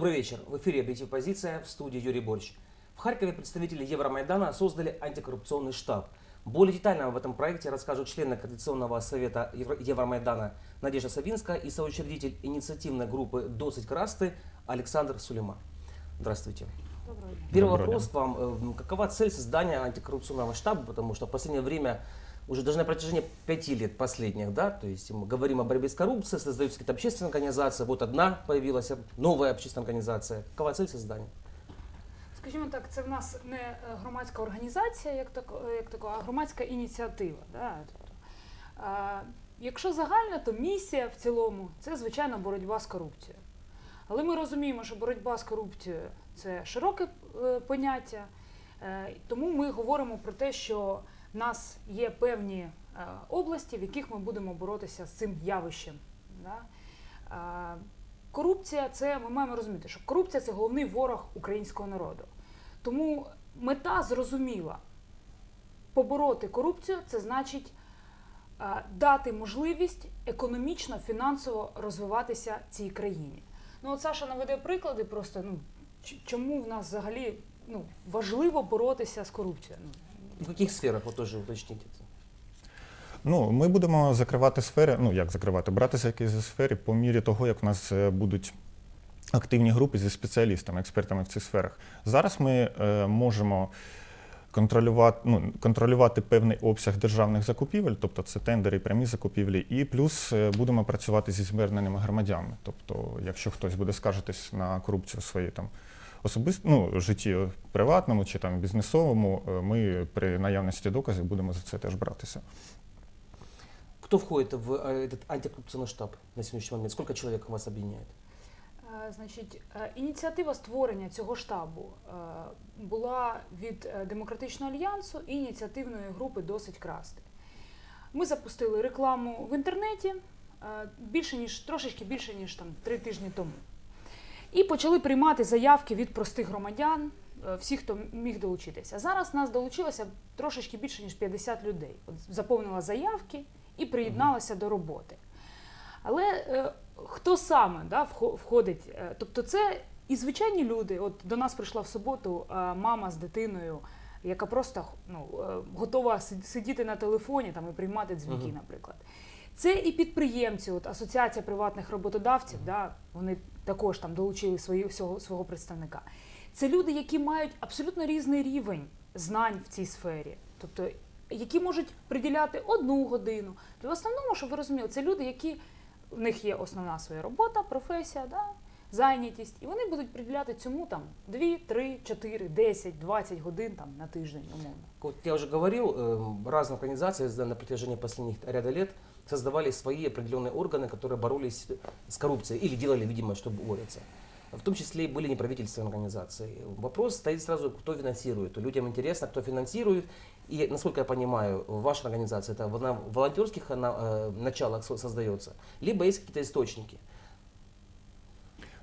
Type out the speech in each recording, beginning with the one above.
Добрый вечер. В эфире «Объектив. Позиция» в студии Юрий Борщ. В Харькове представители Евромайдана создали антикоррупционный штаб. Более детально об этом проекте расскажут члены Координационного совета Евро- Евромайдана Надежда Савинская и соучредитель инициативной группы «Досыть красты» Александр Сулейман. Здравствуйте. Первый Доброго вопрос к вам. Э, Какова цель создания антикоррупционного штаба? Потому что в последнее время, уже даже на протяжении пяти лет последних, да, то есть мы говорим о борьбе с коррупцией, создаются какие-то общественные организации, вот одна появилась, новая общественная организация. Какова цель создания? Скажімо так, це в нас не е, громадська організація, як тако, як тако, а громадська ініціатива. Да? Тобто, е, якщо загально, то місія в цілому це звичайно боротьба з корупцією. Але ми розуміємо, що боротьба з корупцією це широке е, поняття, е, тому ми говоримо про те, що в нас є певні е, області, в яких ми будемо боротися з цим явищем. Е, Корупція це ми маємо розуміти, що корупція це головний ворог українського народу. Тому мета зрозуміла. Побороти корупцію це значить е, дати можливість економічно, фінансово розвиватися цій країні. Ну, от Саша наведе приклади просто, ну, чому в нас взагалі ну, важливо боротися з корупцією. В каких сферах, вот тоже уточните. это. Ну, ми будемо закривати сфери, ну як закривати, братися якісь зі сфери по мірі того, як в нас е, будуть активні групи зі спеціалістами, експертами в цих сферах. Зараз ми е, можемо контролювати, ну, контролювати певний обсяг державних закупівель, тобто це тендери, і прямі закупівлі, і плюс е, будемо працювати зі зверненими громадянами. Тобто, якщо хтось буде скаржитись на корупцію в своїй там особисто ну, житті приватному чи там бізнесовому, е, ми при наявності доказів будемо за це теж братися. Кто входит в э, этот антикоррупционный штаб на сегодняшний момент? Сколько человек вас объединяет? Е, Значить, е, ініціатива створення цього штабу е, була від е, Демократичного альянсу і ініціативної групи Досить красти. Ми запустили рекламу в інтернеті е, більше ніж трошечки більше ніж там три тижні тому. І почали приймати заявки від простих громадян, е, всіх, хто міг долучитися. Зараз нас долучилося трошечки більше ніж 50 людей. От заповнила заявки і приєдналася до роботи. Але е, хто саме да, входить? Е, Тобто, це і звичайні люди. От до нас прийшла в суботу е, мама з дитиною, яка просто ну, готова сидіти на телефоні там, і приймати дзвінки, наприклад. Це і підприємці, от Асоціація приватних роботодавців, да, вони також там долучили свої, свого, свого представника. Це люди, які мають абсолютно різний рівень знань в цій сфері. Тобто, які можуть приділяти одну годину. То в основному, щоб ви розуміли, це люди, які в них є основна своя робота, професія, да, зайнятість, і вони будуть приділяти цьому там 2, 3, 4, 10, 20 годин там, на тиждень, умовно. Вот я уже говорил, э, разные организации да, на протяжении последних ряда лет создавали свои определенные органы, которые боролись с коррупцией или делали видимо, что борются. В том числе и были неправительственные организации. Вопрос стоит сразу, кто финансирует. Людям интересно, кто финансирует. И, насколько я понимаю, ваша организация это на волонтерских она, э, началах со- создается, либо есть какие-то источники.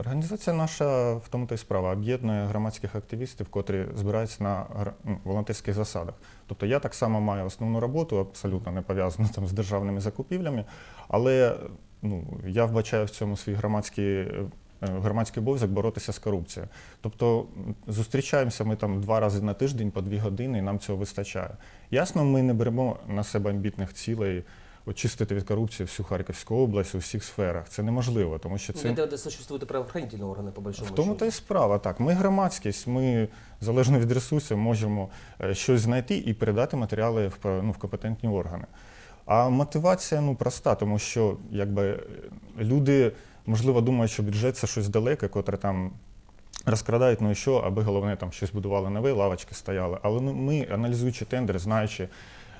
Організація наша в тому та й справа об'єднує громадських активістів, котрі збираються на ну, волонтерських засадах. Тобто я так само маю основну роботу, абсолютно не пов'язану там з державними закупівлями, але ну, я вбачаю в цьому свій громадський. е, Громадський обов'язок боротися з корупцією. Тобто зустрічаємося ми там два рази на тиждень по дві години, і нам цього вистачає. Ясно, ми не беремо на себе амбітних цілей очистити від корупції всю Харківську область у всіх сферах. Це неможливо, тому що це Для этого существуют и правоохранительные органы, по большому в тому счету. та й справа. Так, ми громадськість, ми залежно від ресурсів можемо е, щось знайти і передати матеріали в, пе- ну, в компетентні органи. А мотивація ну проста, тому що якби е, люди можливо думають, що бюджет це щось далеке, котре там. Розкрадають, ну і що, аби головне там щось будували нове, лавочки стояли. Але ну, ми, аналізуючи тендери, знаючи,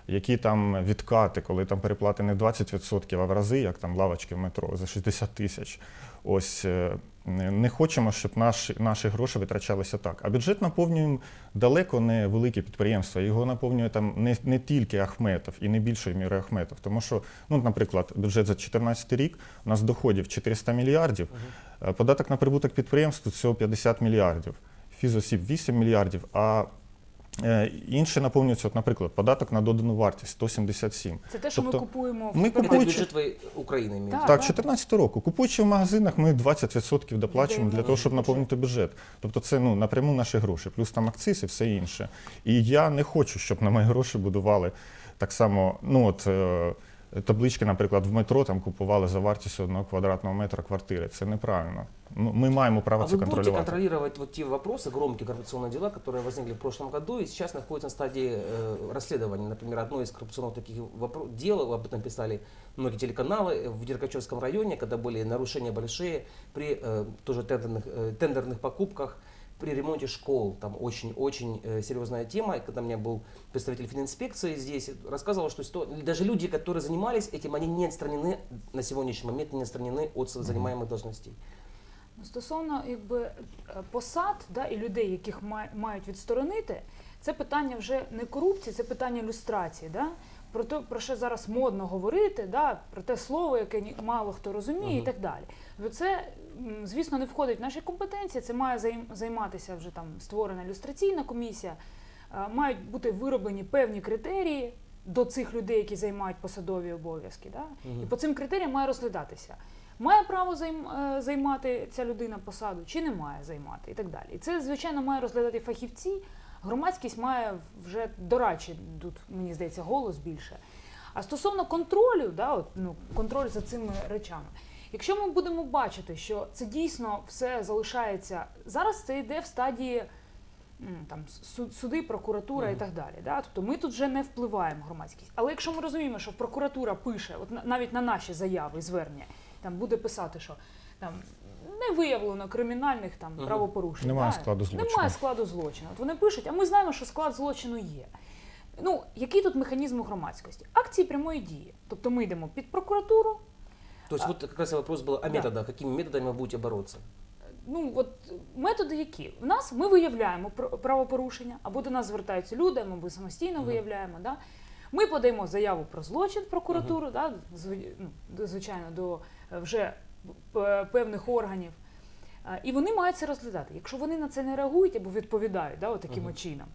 які там відкати, коли там переплати не в 20%, а в рази, як там лавочки в метро за 60 тисяч. Ось е, не хочемо, щоб наші, наші гроші витрачалися так. А бюджет наповнюємо далеко не великі підприємства. Його наповнює там не, не тільки Ахметов і не більшою мірою Ахметов. Тому що, ну, наприклад, бюджет за 2014 рік у нас доходів 400 мільярдів, е, податок на прибуток підприємств цього 50 мільярдів, фізосіб 8 мільярдів. А Е, наповнюється, от, наприклад, податок на додану вартість 177. Це те, що Тобто ми купуємо в ми купуючи- бюджет України. Так. Так, 14 року. Купуючи в магазинах, ми 20% доплачуємо для того, щоб наповнити бюджет. Тобто це ну, напряму наші гроші, плюс там акциз і все інше. І я не хочу, щоб на мої гроші будували так само. Ну от е, таблички, наприклад, в метро там купували за вартістю одного квадратного метра квартири. Це неправильно. Ну, Ми маємо право А це вы будете контролювати. контролировать вот те вопросы, громкие коррупционные дела, которые возникли в прошлом году и сейчас находятся на стадии э, расследования. Например, одно из коррупционных таких вопро- дел, об этом писали многие телеканалы, в Деркачевском районе, когда были нарушения большие при э, тоже тендерных, э, тендерных покупках, при ремонте школ. Там очень-очень э, серьезная тема. И когда у меня был представитель фининспекции здесь, рассказывал, что сито- даже люди, которые занимались этим, они не отстранены на сегодняшний момент, не отстранены от занимаемых должностей. Ну, Стосовно якби е, посад да, і людей, яких ма- мають відсторонити, це питання вже не корупції, це питання люстрації. Да? Про те, про що зараз модно говорити, да? про те слово, яке ні- мало хто розуміє, і Мгм. так далі. Бо це, м, звісно, не входить в наші компетенції. Це має займатися вже там створена люстраційна комісія. Е, Мають бути вироблені певні критерії до цих людей, які займають посадові обов'язки. Да? Мгм. І по цим критеріям має розглядатися. Має право займ- е, займати ця людина посаду чи не має займати і так далі. І це, звичайно, має розглядати фахівці. Громадськість має вже дорадчий, тут, мені здається, голос більше. А стосовно контролю, да, от, ну, контроль за цими речами. Якщо ми будемо бачити, що це дійсно все залишається зараз, це йде в стадії там суди, прокуратура і так далі. Да? Тобто ми тут вже не впливаємо громадськість. Але якщо ми розуміємо, що прокуратура пише, от на- навіть на наші заяви і звернення, там буде писати, що там не виявлено кримінальних там Мгм. правопорушень. Немає да? складу злочину. Немає складу злочину. От вони пишуть, а ми знаємо, що склад злочину є. Ну, який тут механізм у громадськості? Акції прямої дії. Тобто ми йдемо під прокуратуру, То есть А- вот как раз вопрос был о Да. методах. Какими методами вы будете бороться? Ну от методи які? В нас ми виявляємо правопорушення, або до нас звертаються люди, або ми самостійно виявляємо. Да? Ми подаємо заяву про злочин в прокуратуру, да? зв- ну, до- звичайно, до е, вже певних органів. Е, І вони мають це розглядати. Якщо вони на це не реагують або відповідають да, от таким Мгм. от чином,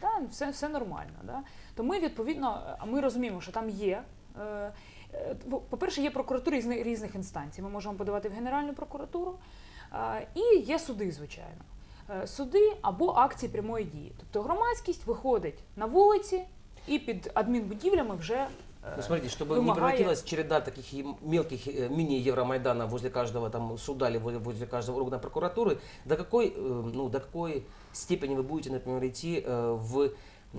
да, все, все нормально. Да? То ми відповідно, е, а ми розуміємо, що там є. е, По-перше, є прокуратури різних, різних інстанцій. Ми можемо подавати в Генеральну прокуратуру. А, І є суди, звичайно. Е, Суди або акції прямої дії. Тобто громадськість виходить на вулиці і під адмінбудівлями вже е, Ну, смотрите, чтобы не вымогая- превратилась череда таких и мелких э, мини-евромайдана возле каждого там суда или возле, возле каждого органа прокуратуры, до какой, э, ну, до какой степени вы будете, например, идти э, в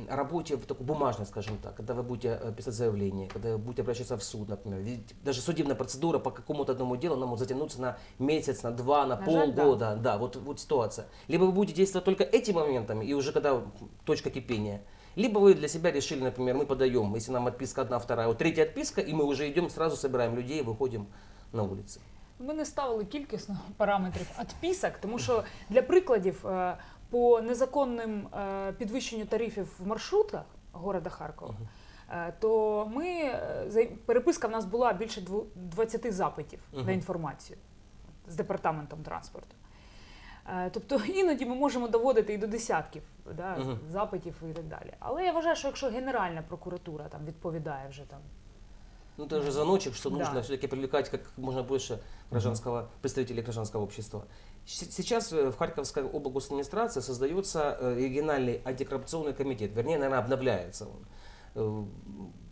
работе в такой бумажной, скажем так, когда вы будете э, писать заявление, когда вы будете обращаться в суд, например. Ведь даже судебная процедура по какому-то одному делу, она может затянуться на месяц, на два, на, На жаль, да. полгода. Да, вот, вот ситуация. Либо вы будете действовать только этими моментами, и уже когда точка кипения, либо вы для себя решили, например, мы подаем, если нам отписка одна, вторая, вот третья отписка, и мы уже идем, сразу собираем людей, выходим на улицы. Ми не ставили кількісно параметрів відписок, тому що для прикладів е, по незаконним е, підвищенню тарифів в маршрутках города Харкова, е, то ми е, переписка в нас була більше дву- 20 запитів на інформацію з департаментом транспорту. Тобто іноді ми можемо доводити і до десятків да, Мгм. запитів і так далі. Але я вважаю, що якщо Генеральна прокуратура там відповідає вже там Ну, это же звоночек, что Да. нужно все-таки привлекать как можно больше гражданского, представителей гражданского общества. Сейчас э, в Харьковской облгосадминистрации создается э, региональный антикоррупционный комитет, вернее, наверное, обновляется он. Э,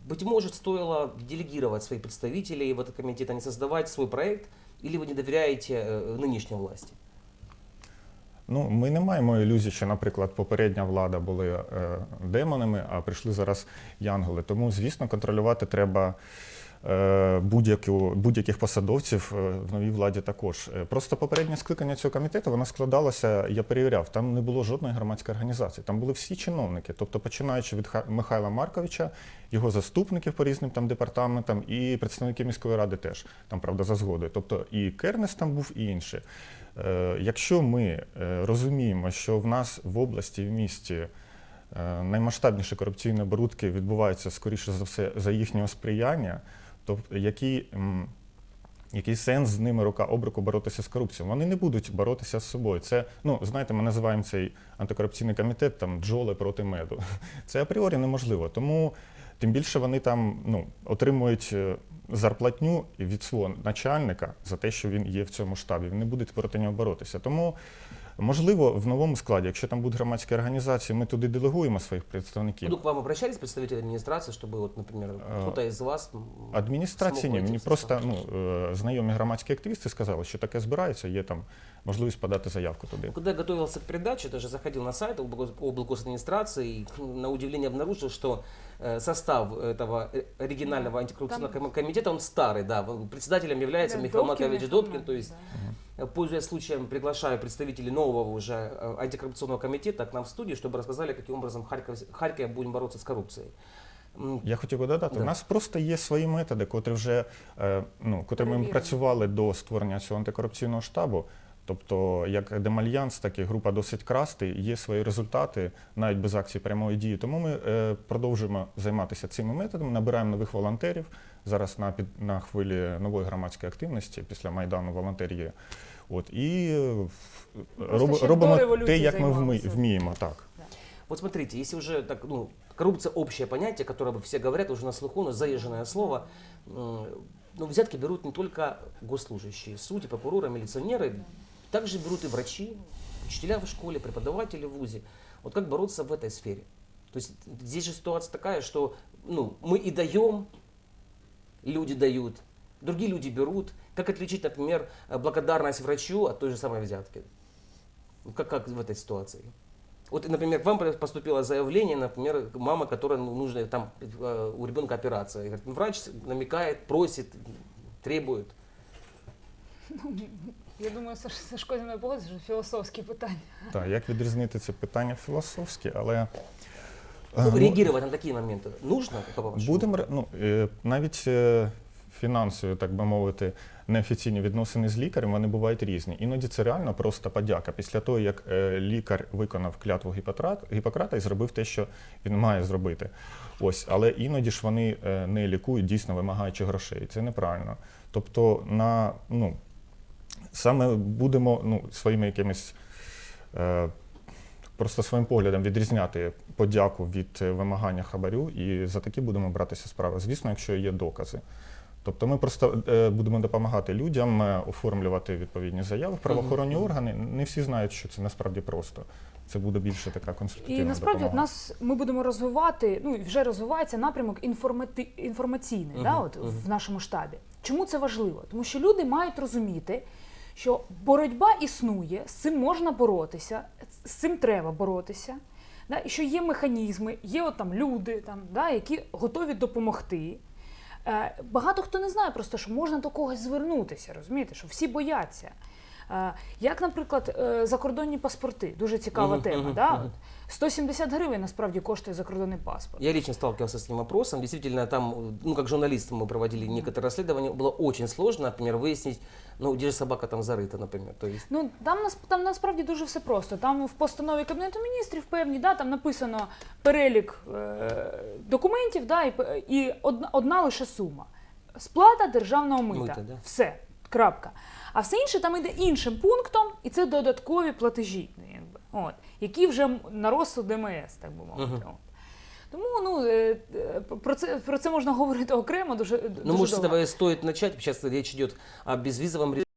Быть может, стоило делегировать своих представителей в этот комитет, а не создавать свой проект, или вы не доверяете нынешней власти? Ну, ми не маємо ілюзії, що, наприклад, попередня влада були е, демонами, а прийшли зараз янголи. Тому, звісно, контролювати треба будь-яких посадовців е, в новій владі також. Е, Просто попереднє скликання цього комітету воно складалося, я перевіряв, там не було жодної громадської організації. Там були всі чиновники, тобто починаючи від Ха- Михайла Марковича, його заступників по різним там департаментам, і представники міської ради теж там, правда, за згодою. Тобто і Кернес там був, і інші. Е, Якщо ми е, розуміємо, що в нас в області в місті е, наймасштабніші корупційні оборудки відбуваються скоріше за все за їхнього сприяння, то які Який сенс з ними рука об руку боротися з корупцією? Вони не будуть боротися з собою. Це, ну знаєте, ми називаємо цей антикорупційний комітет там бджоли проти меду. Це апріорі неможливо. Тому тим більше вони там ну, отримують е, зарплатню від свого начальника за те, що він є в цьому штабі. Вони будуть проти нього боротися. Тому. Можливо, в новому складі, якщо там будуть громадські організації, ми туди делегуємо своїх представників. Ну, к вам обращались представители администрации, чтобы, вот, например, А, кто-то из вас... м, Адміністрації смог ні, войти мені в состав? просто ну, е, знайомі громадські активісти сказали, що таке збирається, є там можливість подати заявку туди. Ну, Когда я готовился к передаче, даже заходил на сайт облгос- облгосадминистрации и, хм, на удивление обнаружил, что э, состав этого э, оригинального антикоррупционного ком- комитета, он старый, да, в- председателем является Да, Михаил Добкин, Макович Михаил Добкин, то есть да. Э, Пользуясь случаем, приглашаю представителей нового уже э, антикоррупционного комитета к нам в студию, чтобы рассказали, каким образом Харьков, Харьков будем бороться с коррупцией. М, Я хотів би додати, Да. у нас просто є свої методи, котрі вже е, ну, котрими ми Перевірені. працювали до створення цього антикорупційного штабу. Тобто, як Демальянс, так і група досить красти, є свої результати навіть без акції прямої дії. Тому ми е, продовжуємо займатися цими методами, набираємо нових волонтерів. Зараз на, під, на хвилі нової громадської активності після Майдану волонтер є. От, і е, роб, ще робимо до революції те, як ми вми, займалися. вміємо. Так. Вот смотрите, если уже так, ну, коррупция общее понятие, которое бы все говорят, уже на слуху, но заезженное слово, м, ну, взятки берут не только госслужащие, судьи, прокуроры, милиционеры, также берут и врачи, учителя в школе, преподаватели в ВУЗе. Вот как бороться в этой сфере? То есть здесь же ситуация такая, что ну, мы и даем, люди дают, другие люди берут. Как отличить, например, э, благодарность врачу от той же самой взятки? Ну, Как, как в этой ситуации? Вот, например, к вам поступило заявление, например, мама, которая ну, нужна там э, у ребенка операция. И говорит, «Ну, врач намекает, просит, требует. Я думаю, Саш- Сашко зі мною погодиться, що філософські питання. Так, як відрізнити це питання філософське, але е, Ну, ну, реагировать на такие моменты нужно, как по-вашему? Будемо ре- ну, е, навіть е, фінансові, так би мовити, неофіційні відносини з лікарем вони бувають різні. Іноді це реально просто подяка. Після того, як е, лікар виконав клятву Гіппократ- Гіппократа і зробив те, що він має зробити. Ось, але іноді ж вони е, не лікують, дійсно вимагаючи грошей. Це неправильно. Тобто, на ну саме будемо ну, своїми якимись. Е, Просто своїм поглядом відрізняти подяку від вимагання хабарю, і за такі будемо братися справи. Звісно, якщо є докази. Тобто ми просто е, будемо допомагати людям е, оформлювати відповідні заяви. в Правоохоронні органи не всі знають, що це насправді просто. Це буде більше така консультативна І насправді от допомога. нас ми будемо розвивати, ну і вже розвивається напрямок інформати, інформаційний да, Мгм, от, мгм. в нашому штабі. Чому це важливо? Тому що люди мають розуміти, що боротьба існує, з цим можна боротися, з цим треба боротися. Да, і що є механізми, є от там люди, там, да, які готові допомогти. Е, багато хто не знає просто, що можна до когось звернутися, розумієте, що всі бояться. Е, як, наприклад, е, закордонні паспорти, дуже цікава Мгм, тема. мгм, да? мгм. От 170 гривень насправді коштує закордонний паспорт. Я лично сталкивался с этим вопросом. Действительно, там, ну, как журналисты мы проводили некоторые расследования, было очень сложно, например, выяснить, ну, где же собака там зарыта, например. То есть, Ну там нас там насправді дуже все просто. Там в постанові кабінету міністрів певні, да, там написано перелік е, документів, да, і, п- і одна, одна лише сума. Сплата державного мита. Мита, да. Все. Крапка. А все інше там йде іншим пунктом, і це додаткові платежі, якби, от, які вже на розсуд ДМС, так би мовити. Uh -huh. Тому ну, е, е, про, це, про це можна говорити окремо, дуже, ну, дуже может, с этого и стоит начать. Сейчас речь идет о безвизовом